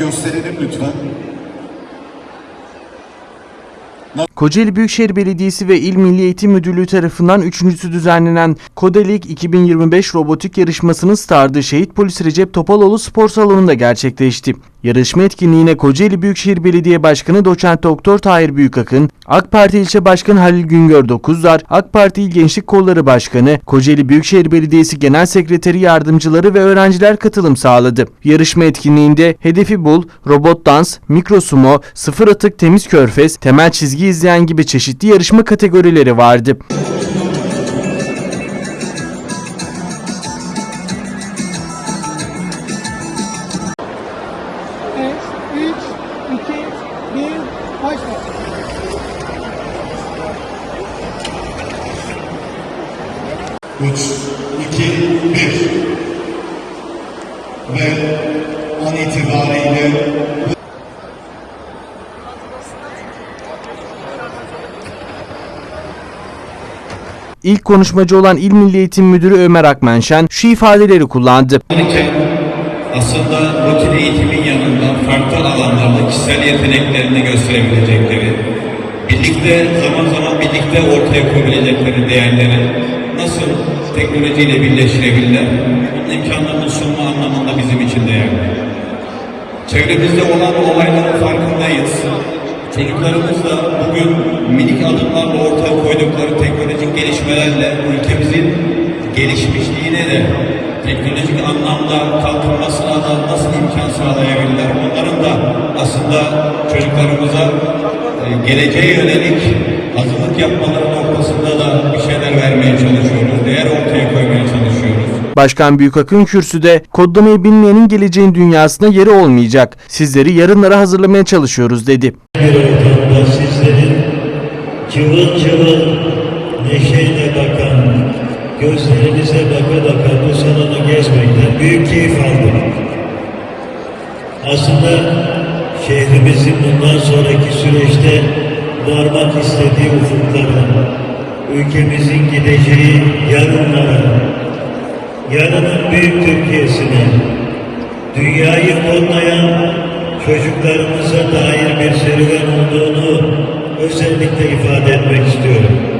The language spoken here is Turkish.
gösterelim lütfen. Kocaeli Büyükşehir Belediyesi ve İl Milli Eğitim Müdürlüğü tarafından üçüncüsü düzenlenen Kodelik 2025 robotik yarışmasının stardı şehit polis Recep Topaloğlu spor salonunda gerçekleşti. Yarışma etkinliğine Kocaeli Büyükşehir Belediye Başkanı Doçent Doktor Tahir Büyükakın, AK Parti İlçe Başkanı Halil Güngör Dokuzdar, AK Parti İl Gençlik Kolları Başkanı, Kocaeli Büyükşehir Belediyesi Genel Sekreteri yardımcıları ve öğrenciler katılım sağladı. Yarışma etkinliğinde Hedefi Bul, Robot Dans, Mikro Sumo, Sıfır Atık Temiz Körfez, Temel Çizgi izleyen gibi çeşitli yarışma kategorileri vardı. Evet, 3, 2, 1, başla. Üç, iki, bir. Ve an itibariyle İlk konuşmacı olan İl Milli Eğitim Müdürü Ömer Akmenşen şu ifadeleri kullandı. Aslında rutin eğitimin yanında farklı alanlarda kişisel yeteneklerini gösterebilecekleri, birlikte zaman zaman birlikte ortaya koyabilecekleri değerleri nasıl teknolojiyle birleştirebilirler, bunun imkanlarını sunma anlamında bizim için değerli. Çevremizde olan olayların farkındayız. Çocuklarımız da bugün minik adımlarla ortaya koydukları teknolojik gelişmelerle ülkemizin gelişmişliğine de teknolojik anlamda kalkınmasına da nasıl imkan sağlayabilirler? Onların da aslında çocuklarımıza e, geleceğe yönelik hazırlık yapmaları noktasında da bir şeyler vermeye çalışıyoruz. Değer ortaya koymaya çalışıyoruz. Başkan Büyükakın kürsüde kodlamayı bilmeyenin geleceğin dünyasında yeri olmayacak. Sizleri yarınlara hazırlamaya çalışıyoruz dedi. ortamda sizlerin cıvıl cıvıl neşeyle bakan, gözlerinize baka baka bu salonu gezmekten büyük keyif aldım. Aslında şehrimizin bundan sonraki süreçte varmak istediği ufuklara, ülkemizin gideceği yarınlara, yarının büyük Türkiye'sine, dünyayı kodlayan çocuklarımıza dair bir serüven olduğunu özellikle ifade etmek istiyorum.